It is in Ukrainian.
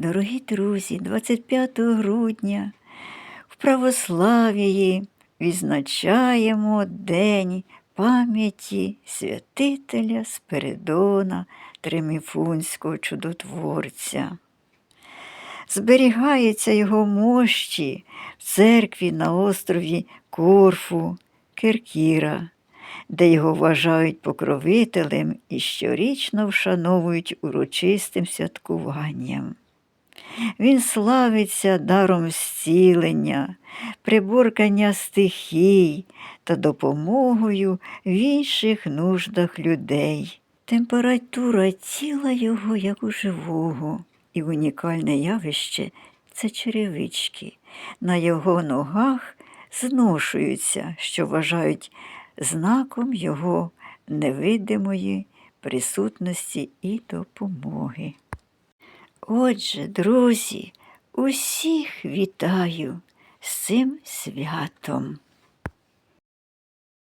Дорогі друзі, 25 грудня в православії відзначаємо День пам'яті святителя Спиридона Триміфунського чудотворця. Зберігаються його мощі в церкві на острові Корфу, Киркіра, де його вважають покровителем і щорічно вшановують урочистим святкуванням. Він славиться даром зцілення, приборкання стихій та допомогою в інших нуждах людей. Температура тіла його як у живого, і унікальне явище це черевички. На його ногах зношуються, що вважають знаком його невидимої присутності і допомоги. Отже, друзі, усіх вітаю з цим святом.